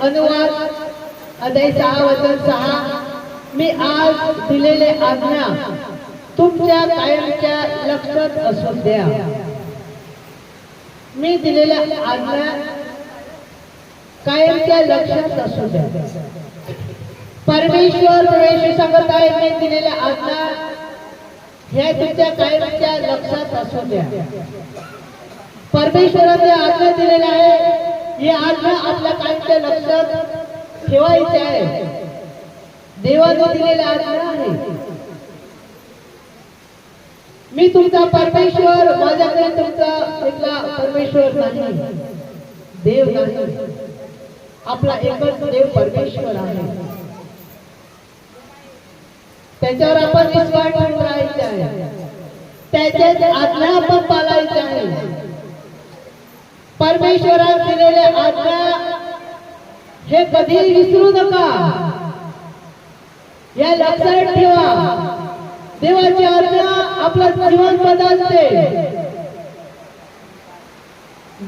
अनुवाद अध्याय सहा वचन सहा. मी आज दिलेले आज्ञा तुमच्या कायमच्या लक्षात असू द्या. मी दिलेल्या आज्ञा कायमच्या लक्षात असू द्या. परमेश्वर प्रवेश सांगत आहे मी दिलेल्या आज्ञा ह्या तुमच्या कायमच्या लक्षात असू द्या. परमेश्वराने आज्ञा दिलेल्या आहे. ही आज्ञा आपल्या कायमच्या लक्षात ठेवायची आहे. देवाने दिलेल्या आज्ञा आहे. मी तुमचा परमेश्वर माझ्याकडे तुमचा इथला परमेश्वर नाही. देव नाही. आपला एकच देव परमेश्वर आहे. त्याच्यावर आपण विश्वास ठेवून पाळायचे आहे. त्याच्याच आज्ञा आपण पाळायचे आहे. परमेश्वरात दिलेले आज्ञा हे कधी विसरू नका. या लक्षात ठेवा. देवाची आज्ञा आपलं जीवन बदलते.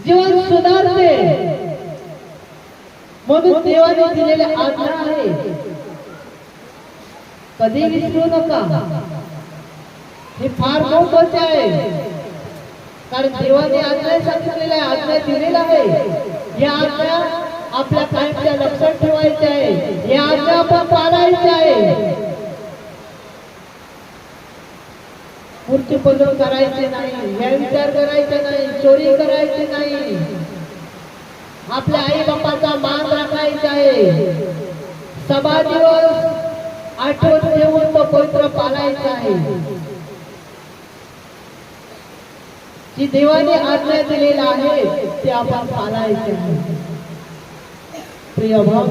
जीवन सुधारते. म्हणून देवाने दिलेले आज्ञा आहे. कधी विसरू नका. हे फार महत्त्वाचे आहे. कारण देवाने आज्ञा सांगितलेला आहे आज्ञा दिलेला आहे. या आज्ञा आपल्या कायमच्या लक्षात ठेवायच्या आहे. या आज्ञा आपण पाळायच्या आहे. मूर्ती पूजन करायचे नाही या विचार करायचे नाही चोरी करायची नाही. आपल्या आई बापाचा मान राखायचा आहे. सभा दिवस आठवण ठेवून तो पवित्र पाळायचा आहे. जी देवाने आज्ञा दिलेला आहे ते आपण पाळायचे आहे प्रिय भाव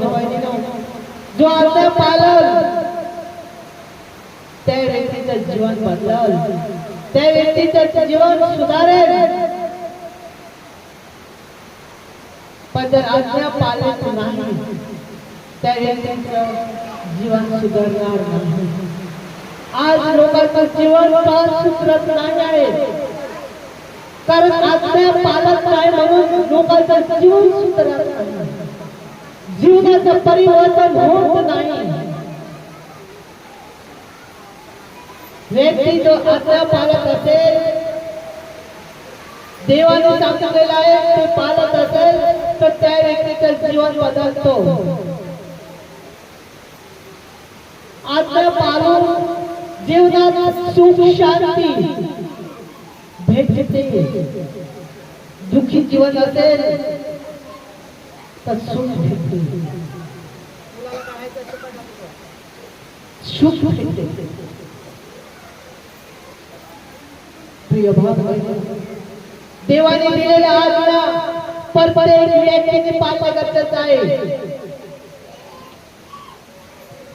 जो आज्ञा पालन त्या व्यक्तीचं जीवन बदलल. त्या व्यक्तीचं जीवन सुधारेल. पण जर आज्ञा पाळत नाही त्या व्यक्तीचं जीवन सुधारणार नाही. आज लोकांचं जीवन फार सुधरत नाही आहे. कारण आज्ञा पालक काय म्हणून लोकांचा जीवन सुधारत नाही. जीवनाचं परिवर्तन होत नाही. व्यक्ती जो आज्ञा पालक असेल देवाने सांगितलेला आहे ते पालक असेल तर त्या व्यक्तीचं जीवन बदलतो. आज्ञा पाळून जीवनात सुख शांती भेट घेते. दुःखी जीवन असेल तर सुख भेटते. सुख भेटते. प्रिय भाव देवाने दिलेल्या आज्ञा प्रत्येक व्यक्तीने पाळणं गरजेचं आहे.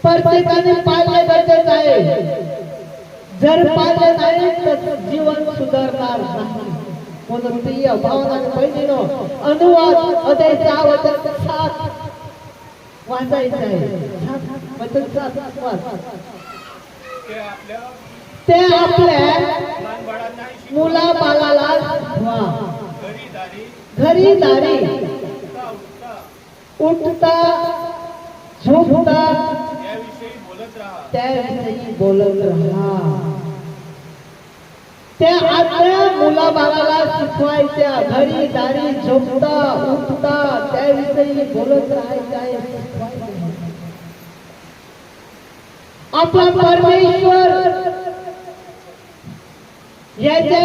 प्रत्येकाने पाळणं गरजेचं आहे. जर पाळलं नाही तर जीवन सुधारणार नाही. म्हणून प्रिय भावना बहिणीनो अनुवाद अदय वचन सात वाचायचं आहे. ते आपल्या मुला बालाला घरी दारी उठता झोपता त्याविषयी बोलत राहा त्या आपल्या मुला बाळाला शिकवायच्या घरी दारी झोपता उठता त्याविषयी बोलत राहायचं आपण परमेश्वर याच्या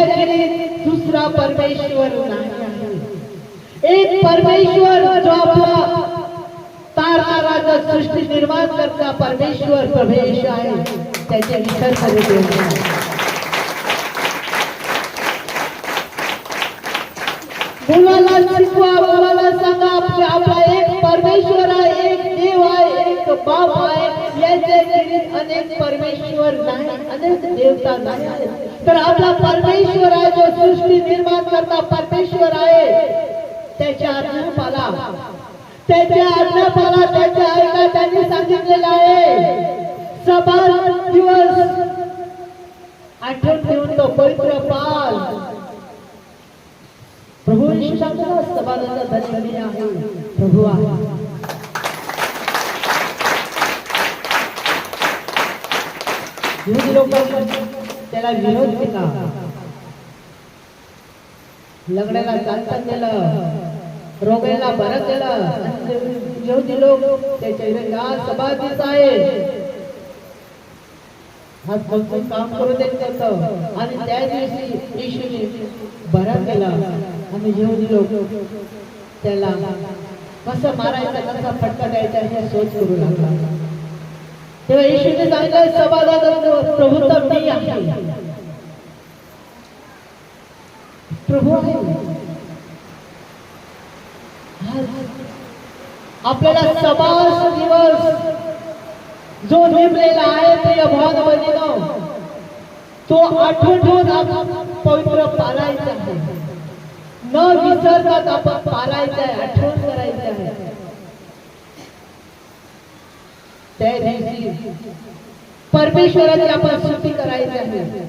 दुसरा परमेश्वर नाही. एक परमेश्वर जो आपला तारणारा जो सृष्टी निर्माण करता परमेश्वर प्रवेश आहे. त्याचे विचार करू मुलाला शिकवा मुलाला सांगा आपल्या आपला एक परमेश्वर आहे एक देव आहे एक बाप आहे. याच्या खेरीज अनेक परमेश्वर नाही अनेक देवता नाही तर आपला परमेश्वर आहे जो सृष्टी निर्माण करता परमेश्वर आहे. त्याच्या आज्ञा त्याच्या आज्ञा पाला त्याच्या आईला त्यांनी सांगितलेलं आहे. सभा दिवस आठवण ठेवून तो पवित्र पाल. प्रभू येशू सांगतो धन्य आहे. प्रभू आहे. विरोधी लोक त्याला विरोध केला. लग्नाला चालता गेलं रोगाला बरं केलं. विरोधी लोक त्याच्या विरोधात सभातीच आहे. हा फक्त काम करू देत होतं आणि त्या दिवशी येशूने बरा केला. आणि जेवढी लोक त्याला कसं मारायचं कसा फटका द्यायचा हे सोच करू लागला. तेव्हा येशूने सांगितलं सभागात प्रभूचा मी आहे. प्रभू आहे? आपल्याला समास दिवस जो नेमलेला आहे प्रिय भाग बहिणीनो तो आठवठून आपण पवित्र पालायचा आहे. न विसरतात आपण पालायचं आहे आठवण करायचं आहे. त्या दिवशी परमेश्वराची आपण स्तुती करायची आहे.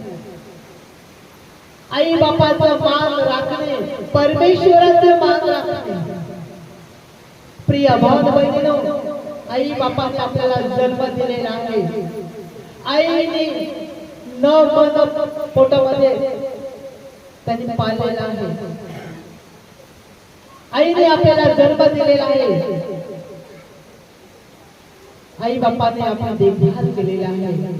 आई बापाचं मान राखणे परमेश्वराचं मान राखणे. प्रिय भाव बहिणीनो आई बापाने आपल्याला जन्म दिलेला आहे। आईने न मन पोटामध्ये त्यांनी पाळलेला आहे। आईने आपल्याला जन्म दिलेला आहे। आई बापाने आपण देखभाल केलेला आहे।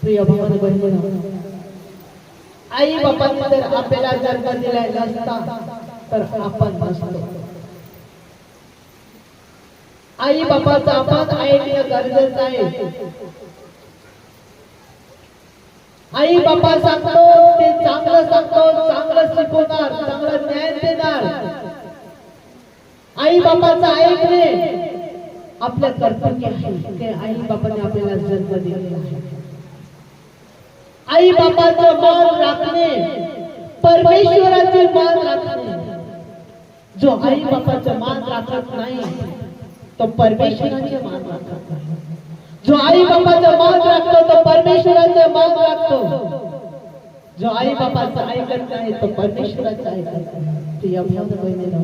प्रिय भावन बहिणीनो आई बापाने जर आपल्याला जन्म दिला नसता, तर आपण नसतो। आई बापाचा आपात ऐकणं गरजेचं आहे. आई बापा सांगतो ते चांगलं सांगतो चांगलं शिकवणार चांगलं ज्ञान देणार. आई बापाचं ऐकणे आपल्या कर्तव्य आहे ते आई बापाने आपल्याला जन्म दिलेला आहे. आई बापाचं मान राखणे परमेश्वराचे मान राखणे. जो आई बापाचं मान राखत नाही तो परमेश्वराचे मान राखत नाही जो आई बापाचं मान राखतो तो परमेश्वराचं मान राखतो जो आई बापाचं ऐकत नाही तो परमेश्वराचं ऐकत नाही. प्रिय बहिणीनो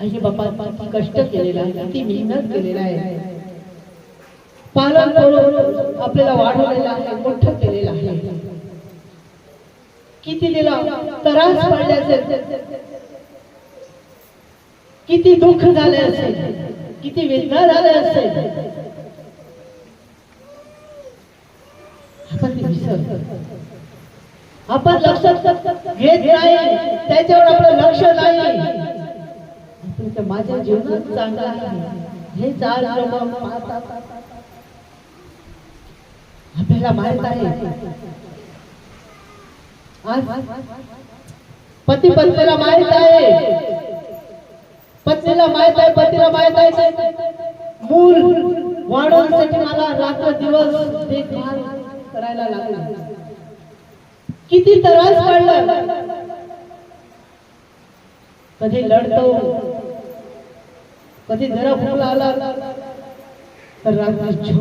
आई बापा कष्ट केलेला आहे किती मेहनत केलेला आहे पालन करून आपल्याला वाढवलेला आहे मोठं केलेलं आहे. किती दिला? त्रास पडल्याचे किती दुःख झाले असेल किती वेदना झाले असेल. आपण ते विसरतो. आपण लक्षात घेत नाही त्याच्यावर आपलं लक्ष नाही. माझ्या जीवनात चांगलं आहे. हे चार आपल्याला माहीत आहे. आज पती पत्नीला माहीत आहे. पत्नीला माहीत आहे पतीला माहीत आहे मूल वाढवण्यासाठी मला रात्र दिवस देखभाल करायला लागला. किती त्रास पडला कधी लढतो कधी जरा भूक आला तर रात्री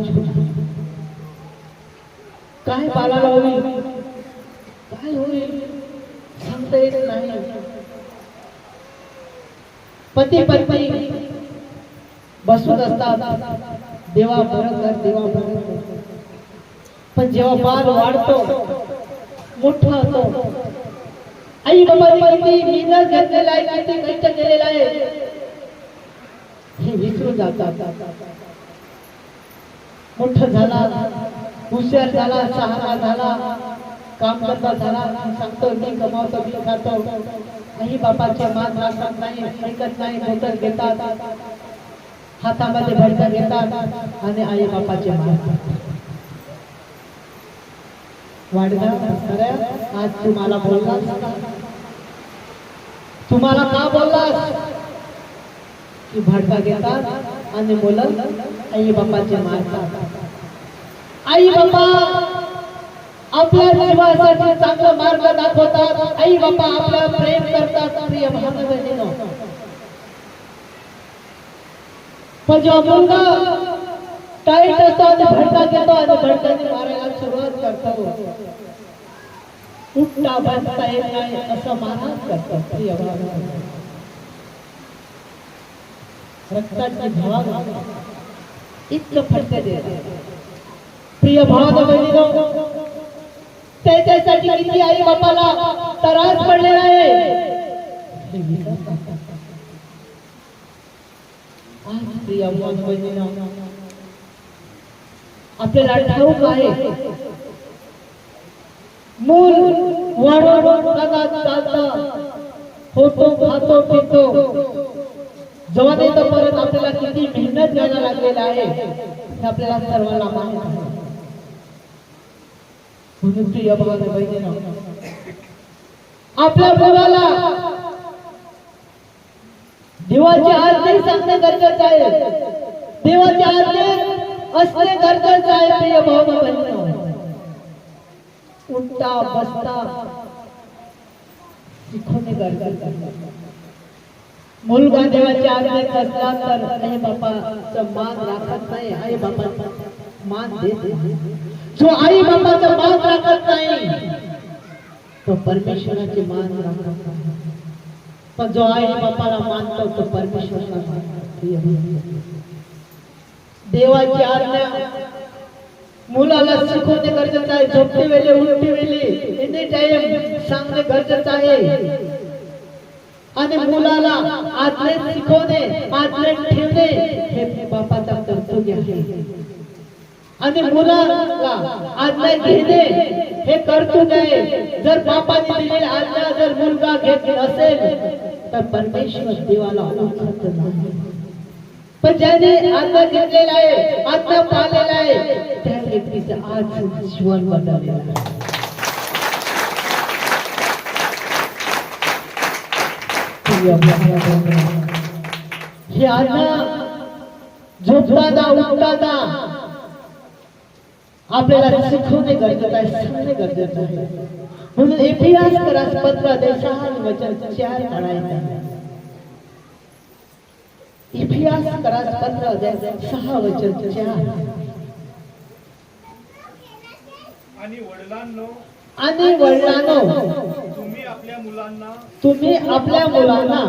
काय बाळाला होईल काय होईल? सांगता येत नाही. पती पत्नी बसून असतात. देवा भरत कर देवा भरत पण जेव्हा बाल वाढतो मोठा होतो आई बाबांनी मी न घेतलेला आहे किती कष्ट केलेला आहे हे विसरून जातात. मोठं झाला हुशार झाला शहाणा झाला काम करता झाला सांगतो मी कमावतो मी खातो. आई बापाच्या मान राखत नाही ऐकत नाही धोतर घेतात. हातामध्ये भरता घेतात आणि आई बापाचे मान वाढणार आज तुम्हाला बोलला तुम्हाला का? बोललास? की भडका घेतात आणि मुलं आई बापाचे मारतात आई बापा! आपल्या जीवासाठी चांगला मार्ग दाखवतात. आई बाबा आपला प्रेम करतात प्रिय भावनेनं पण जेव्हा मुलगा टाईट असतो आणि भडका घेतो आणि भडकाने मारायला सुरुवात करतो उठता बसता येत नाही असं मानस करतो प्रिय भाव रक्ताची भावा इतकं फटकं देत प्रिय भावाला बहिणीनो त्याच्यासाठी किती आई बापाला त्रास पडलेला आहे. आज आपल्याला ठाऊक आहे. मूल वाढवून जगात चालतं होतो खातो पितो. जेव्हा येतं परत आपल्याला किती मेहनत घ्यायला लागलेला आहे हे आपल्याला सर्वांना माहीत आहे म्हणून प्रिय भावाने बहिणीनो आपल्या मुलाला देवाची आरती सांगणं गरजेचं आहे. देवाची आरती असणे गरजेचं आहे प्रिय भाऊ बहिणीनो उठता बसता शिकवणे गरजेचं आहे. मुलगा देवाच्या आरती असला तर आई बापाचा मान राखत नाही आई बापा मान देत जो आई बापाचा मान राखत नाही तो परमेश्वराचे मान राखत पण जो आई बापाला मानतो तो परमेश्वराला मानतो देवाची आज्ञा मुलाला शिकवणे गरजेचं आहे. झोपते वेळे उठते वेळी एनी टाइम सांगणे गरजेचं आहे. आणि मुलाला आज्ञेत शिकवणे आज्ञेत ठेवणे हे बापाचा कर्तव्य आहे. आणि मुलाला आज्ञा घेणे हे कर्तव्य आहे जर बापाने दिलेली आज्ञा जर मुलगा घेत असेल तर परमेश्वर देवाला ओळखत नाही. पण ज्याने आज्ञा घेतलेला आहे आज्ञा पाहिलेला आहे त्या व्यक्तीचं आज जीवन बदललेलं आहे. हे आज्ञा झोपताना उठताना आपल्याला शिकवणे गरजेचं आहे सांगणे गरजेचं आहे. म्हणून इतिहास करास पंधरा देशाल वचन चार काढायचा इतिहास करास अध्याय सहा वचन चार. आणि वडिलांनो आणि वडिलांनो तुम्ही आपल्या मुलांना तुम्ही आपल्या मुलांना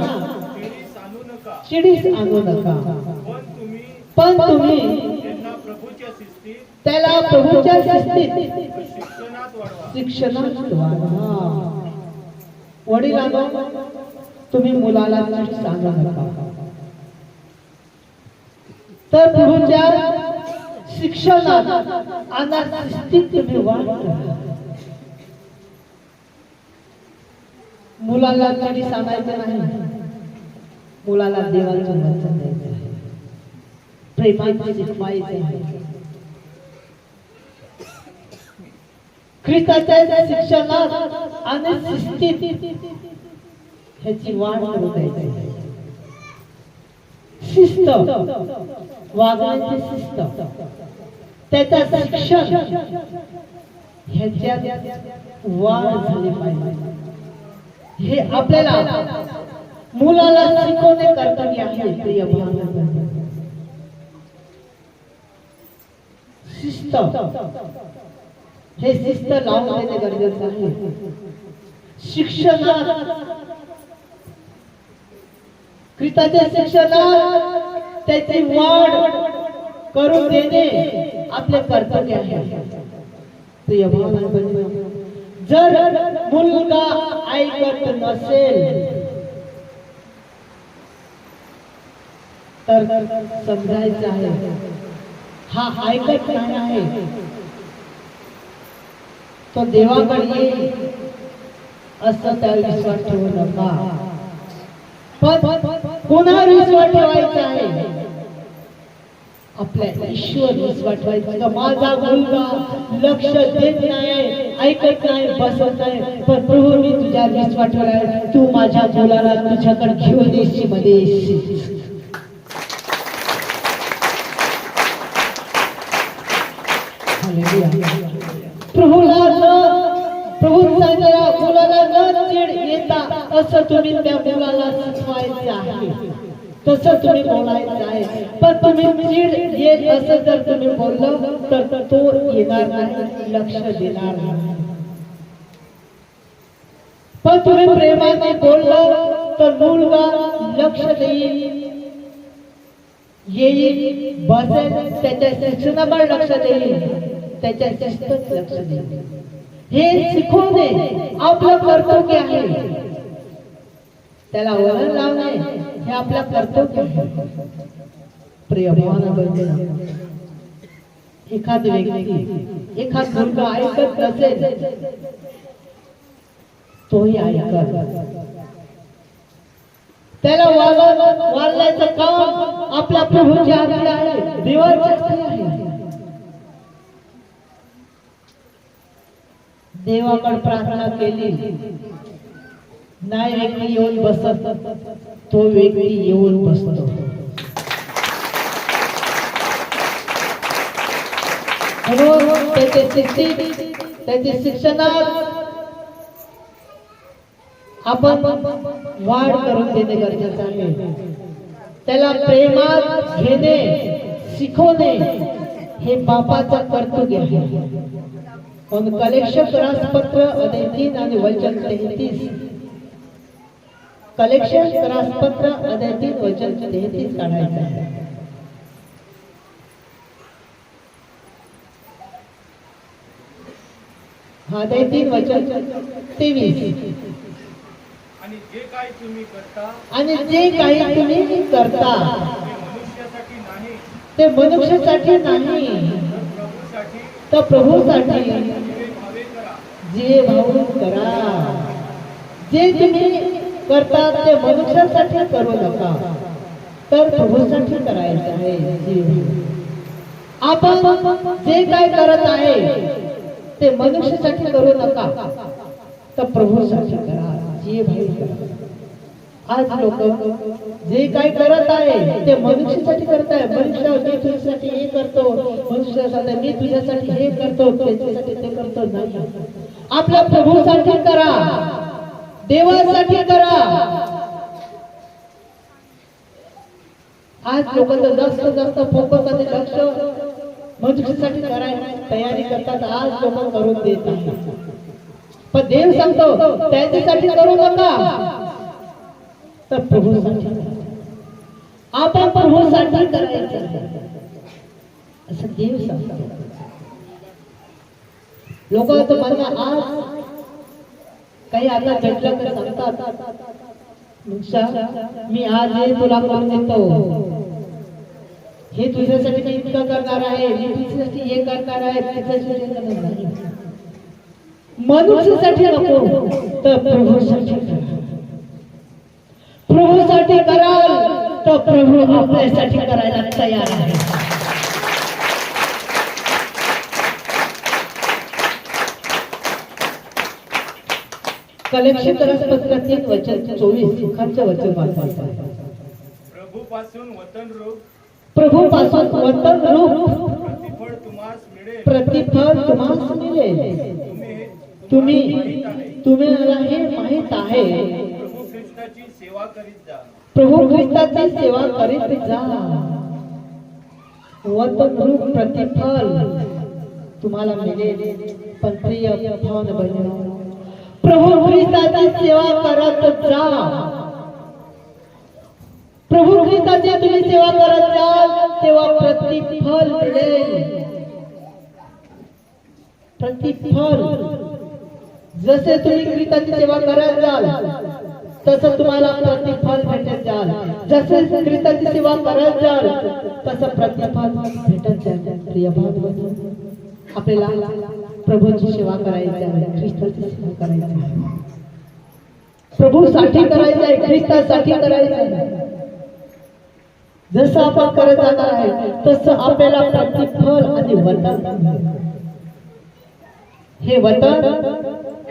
चिडीस आणू नका. पण तुम्ही पण तुम्ही त्याला प्रभूच्या शिस्तीत शिक्षणात वाढवा. वडिलांनो तुम्ही मुलाला सांगू नका तर प्रभूच्या शिक्षणात आणि शिस्तीत तुम्ही वाढ करा. मुलाला कधी सांगायचं नाही मुलाला देवाचं वचन द्यायचं आहे प्रेमाने आहे ख्रिस्ताच्या शिक्षणात आणि शिस्तीत ह्याची वाढ करू शिस्त वागण्याची शिस्त. त्याचं शिक्षण ह्याच्यात वाढ झाली पाहिजे. हे आपल्याला मुलाला शिकवणे कर्तव्य आहे प्रिय भावना शिस्त हे शिस्त लावून देणे गरजेचं आहे शिक्षणात ख्रिस्ताच्या शिक्षणात त्याची वाढ करून देणे आपले कर्तव्य आहे. जर मुलगा ऐकत नसेल तर समजायचं आहे. हा ऐकत नाही आहे. तो देवाकडे येईल असं त्या विश्वास ठेवू नका पण पुन्हा विश्वास ठेवायचा आहे. आपल्या ईश्वर विश्वास ठेवायचा माझा मुलगा लक्ष देत नाही ऐकत नाही बसत नाही. पण प्रभू मी तुझ्या विश्वास ठेवलाय तू माझ्या मुलाला तुझ्याकडे घेऊन येशील मध्ये येशील. प्रभूला प्रभूंच्या मुलाला न चीड येता असं तुम्ही त्या मुलाला आहे. तसं तुम्ही बोलायचं आहे. पण तुम्ही चीड येत असं जर तुम्ही बोललं तर तो येणार नाही लक्ष देणार नाही. पण तुम्ही प्रेमाने बोललं तर मुलगा लक्ष देईल. येईल बसेल त्याच्या शिक्षणावर लक्ष देईल. त्याच्या शिस्तात लक्ष देईल हे शिकवणे आपलं कर्तव्य आहे. त्याला वळण लावणे हे आपलं कर्तव्य आहे. प्रिय भावना बंधू एखाद व्यक्ती एखाद मुलगा ऐकत नसेल तोही ऐकत. त्याला वागव वाढण्याचं काम आपल्या प्रभूच्या हाती आहे. देवाच्या देवाकडे प्रार्थना केली. नाही व्यक्ती येऊन बसत तो व्यक्ती येऊन बसतो. म्हणून त्याचे शिक्षित त्याचे शिक्षणात आपण वाढ करून देणे गरजेचं आहे. त्याला प्रेमात घेणे शिकवणे हे बापाचं कर्तव्य आहे. पण कलेक्शन रासपत्र अने तीन आणि वचन तेहतीस कलेक्शन रासपत्र अने तीन वचन तेहतीस काढायचं आहे हा ते तीन वचन तेवीस आणि जे तुम्ही करता आणि जे काही तुम्ही करता ते मनुष्यासाठी नाही. तर प्रभूसाठी जे करा जे भाऊ करा. जे तुम्ही करता ते मनुष्यासाठी करू नका. तर प्रभूसाठी करायचं आहे. जे आपण जे काय करत आहे ते मनुष्यासाठी करू नका. तर प्रभूसाठी करा. जे भाऊ करा. आज लोक जे काही करत आहे ते मनुष्यासाठी करत आहे. मनुष्य मी तुझ्यासाठी हे करतो मनुष्यासाठी मी तुझ्यासाठी हे करतो त्याच्यासाठी ते करतो नाही. आपल्या प्रभूसाठी करा. देवासाठी करा. आज लोकांचं जास्त जास्त फोकस आणि लक्ष मनुष्यासाठी करायला तयारी करतात आज लोक करून देत पण देव सांगतो त्याच्यासाठी करू नका. तर प्रभूसाठी. करा. आपण प्रभूसाठी करायचं असं देव सांगतो लोक म्हणणं आज काही आता भेटलं तर सांगतात. मी आज हे तुला करून देतो. हे तुझ्यासाठी मी इतकं करणार आहे. मी तुझ्यासाठी हे करणार आहे. तुझ्यासाठी करणार नाही. मनुष्यासाठी नको. तर प्रभूसाठी करा. प्रभूसाठी कराल तर प्रभू आपल्यासाठी करायला तयार आहे. कलेक्शन वचन चोवीस सुखांचं वचन वाचायचं प्रभूपासून वतन रूप प्रभू पासून वतन रूप प्रतिफळ तुम्हास मिळेल. प्रतिफल तुम्हाला मिळेल. तुम्ही हे माहीत आहे. प्रभू ख्रिस्ताची सेवा करीत जा. प्रभू प्रतिफल तुम्हाला मिळेल पण प्रिय भावना बहिणी प्रभू ख्रिस्ताची सेवा करत जा. प्रभू ख्रिस्ताची तुम्ही सेवा करत जाल तेव्हा प्रतिफल मिळेल. प्रतिफल. जसे तुम्ही ख्रिस्ताची सेवा करत जाल तसं तुम्हाला प्रतिफल भेटत जाल. जसे ख्रिस्ताची सेवा करत जाल तसं प्रतिफल भेटत जाल प्रिय भाऊ आपल्याला प्रभूची सेवा करायची आहे ख्रिस्ताची सेवा करायची आहे. प्रभूसाठी करायचं आहे ख्रिस्तासाठी करायचं आहे. जसं आपण करत जाणार आहे तसं आपल्याला प्रतिफल आणि वरदान हे वरदान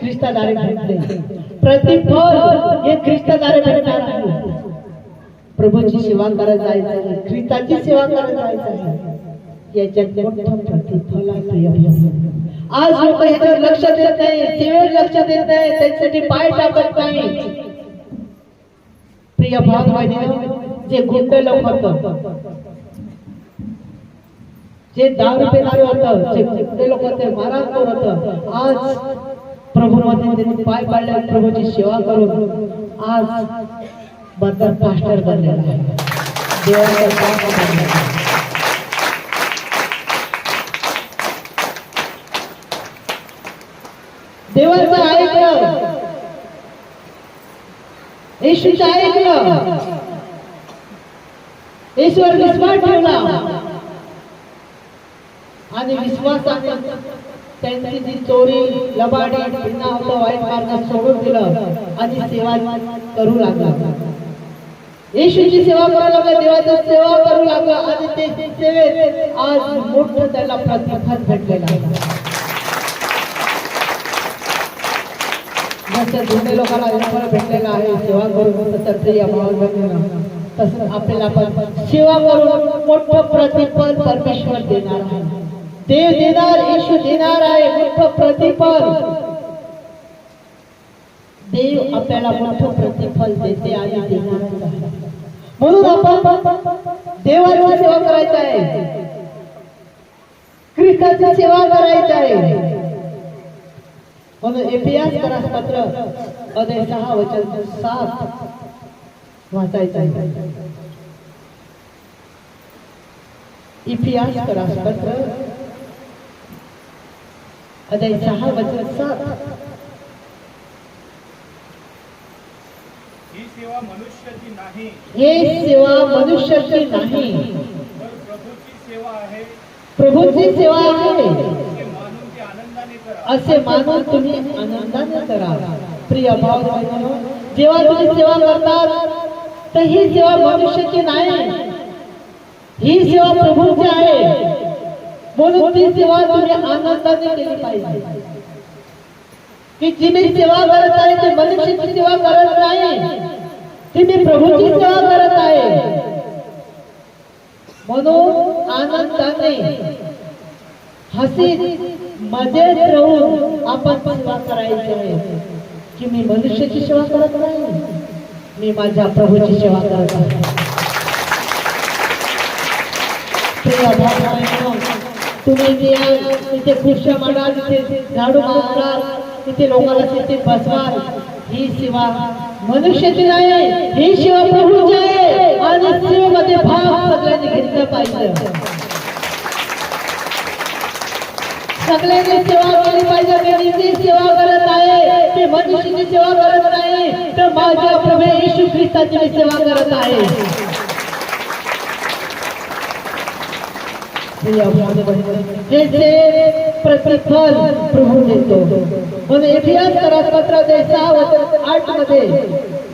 ख्रिस्ताद्वारे भेटले प्रतिफल हे ख्रिस्ताद्वारे भेटणार आहे प्रभूची सेवा करत जायचं आहे ख्रिस्ताची सेवा करत जायचं आहे याच्यात मोठं प्रतिफल आहे. आज लोक याच्यावर लक्ष देत नाही सेवेवर लक्ष देत नाही त्याच्यासाठी पाय टाकत नाही. प्रिय भाव जे गुंड लोक होतं जे दारू पिणारे होत जे गुंडे लोक होते महाराज होत आज प्रभू मध्ये पाय पाडल्या प्रभूची सेवा करून आज बद्दल पास्टर बनलेला आहे. देवाचं देवाचं ऐकलं. येशूचं ऐकलं. ईश्वर विश्वास ठेवला. आणि विश्वासाने त्यांची जी चोरी लबाडी भिन्ना होतं वाईट मार्ग सोडून दिलं आणि सेवा करू लागला. येशूची सेवा करू लागला देवाची सेवा करू लागला आणि ते सेवेत आज मोठं त्याला प्रतिफल भेटलेलं आहे. जसं जुने लोकांना ईश्वर भेटलेला आहे सेवा करून तसं प्रिय भावना तसं आपल्याला पण सेवा करून मोठं प्रतिफल परमेश्वर देणार आहे. देव देणार यश देणार आहे मोठं प्रतिफल. देव आपल्याला मोठं प्रतिफल देते आणि देणार आहे म्हणून आपण देवाची सेवा करायचं आहे. ख्रिस्ताची सेवा करायची आहे. म्हणून एपियास पत्र अदय सहा वचन सात वाचायचं आहे. इतिहास करा पत्र अदय सहा वचन सात. ही सेवा मनुष्याची नाही. हे सेवा मनुष्याची नाही. तर प्रभूची सेवा आहे. प्रभूची सेवा आहे. असे मानून तुम्ही आनंदाने करा. प्रिय भाव जेव्हा तुम्ही सेवा करतात तर ही सेवा मनुष्याची नाही. ही सेवा प्रभूची आहे. म्हणून ती सेवा तुम्ही आनंदाने केली पाहिजे. की जिने सेवा करत आहे ते मनुष्याची सेवा करत नाही. ती मी प्रभूची सेवा करत आहे. म्हणून आनंदाने हसीत मजेत राहून आपण सेवा करायची आहे. की मी मनुष्याची सेवा करत नाही मी माझ्या प्रभूची सेवा करत आहे. तुम्ही इथे या, इथे खुर्च्या मांडाल झाडू मारणार तिथे लोकांना तिथे बसवाल. ही सेवा मनुष्याची नाही ही सेवा प्रभूची आहे. आणि सेवेमध्ये भाग सगळ्यांनी घेतला पाहिजे. सगळ्यांनी सेवा केली पाहिजे मी सेवा करत आहे. ते मनुष्याची सेवा करत नाही तर माझ्या प्रभू येशू ख्रिस्ताची सेवा करत आहे. प्रिय भाऊ-बहिणी, हे जे प्रतिफल प्रभू देतो म्हणून इतिहास करा पत्र दे सहा वचन आठमध्ये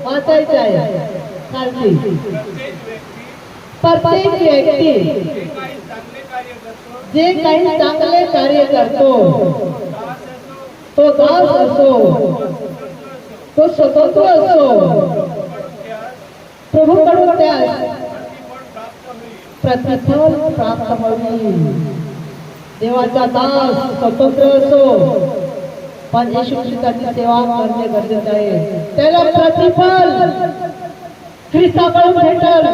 वाचायचं आहे खालची प्रत्येक व्यक्ती प्रत्येक व्यक्ती जे काही चांगले कार्य करतो जे काही चांगले कार्य करतो दास असो तो दास असो तो स्वतंत्र असो त्यास प्रभूकडून त्यास प्रतिफळ प्राप्त होईल प्रतिफल प्राप्त होईल. देवाचा दास स्वतंत्र असो. पण येशूची ख्रिस्ताची सेवा करणे गरजेचे आहे. त्याला प्रतिफल ख्रिस्ताकडून भेटल.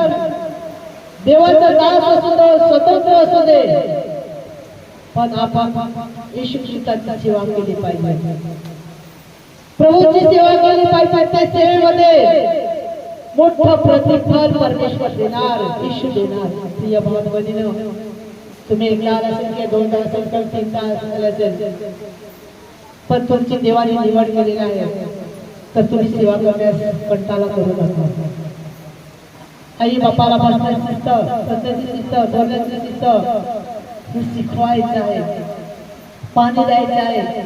देवाचा दास असू दे स्वतंत्र असू दे. पण आपण येशू ख्रिस्ताची सेवा केली पाहिजे. प्रभूची सेवा केली पाहिजे त्या सेवेमध्ये. मोठं प्रतिफल परमेश्वर देणार येशू देणार. प्रिय भगवतीनं तुम्ही एकदा आला असेल की तास असेल तर तीनदा असेल असेल. पण तुमची देवाने निवड केलेली आहे. तर तुम्ही सेवा करण्यास कंटाळा करू नका. आई बापाला भाषण शिस्त बसण्याची शिस्त धोरणाची शिस्त हे शिकवायचं आहे. पाणी द्यायचं आहे.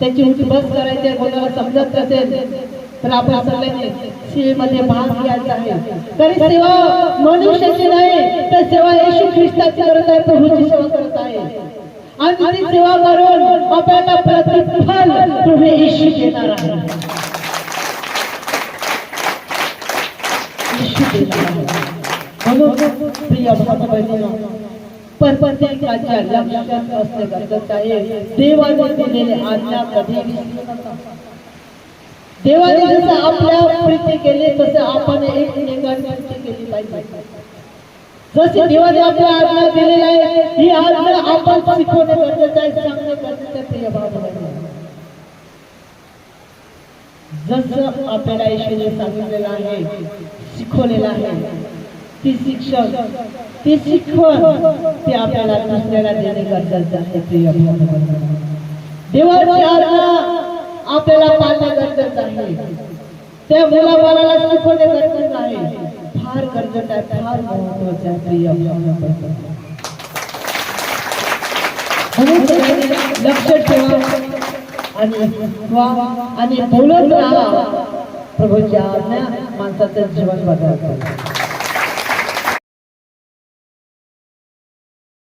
त्याची उठी बस करायची आहे कोणाला समजत नसेल. तर आपण सगळ्यांनी सेवेमध्ये भाग घ्यायचा आहे. तरी सेवा मनुष्याची नाही तर सेवा येशू ख्रिस्ताची करत आहे प्रभूची सेवा करत आहे. आणि ती सेवा करून आपल्याला प्रतिफल प्रभू येशू देणार आहे. येशू देणार आहे. म्हणून प्रिय भाऊ बहिणींनो, पण प्रत्येकाच्या लक्षात असणे गरजेचं आहे. देवाने दिलेले आज्ञा कधी विसरू नका देवाने जसं आपल्या प्रीती केली तसं आपण एकमेकांची प्रीती केली पाहिजे. जसे देवाने आपल्या आज्ञा दिलेल्या आहे ही आज्ञा आपण शिकवणे गरजेचं आहे सांगणे गरजेचं आहे प्रिय जसं आपल्याला येशूने सांगितलेलं आहे शिकवलेलं आहे ती शिक्षण ती शिकवण ते आपल्याला दुसऱ्याला देणे गरजेचं आहे प्रिय देवाची आज्ञा आपल्याला पाळणे गरजेचं आहे त्या मुलाबाळाला शिकवणे गरजेचं आहे फार गरजेचं आहे फार महत्वाचं आहे प्रिय. लक्ष ठेवा आणि वा आणि बोलत राहा. प्रभूच्या आज्ञा माणसाचं जीवन बदलतात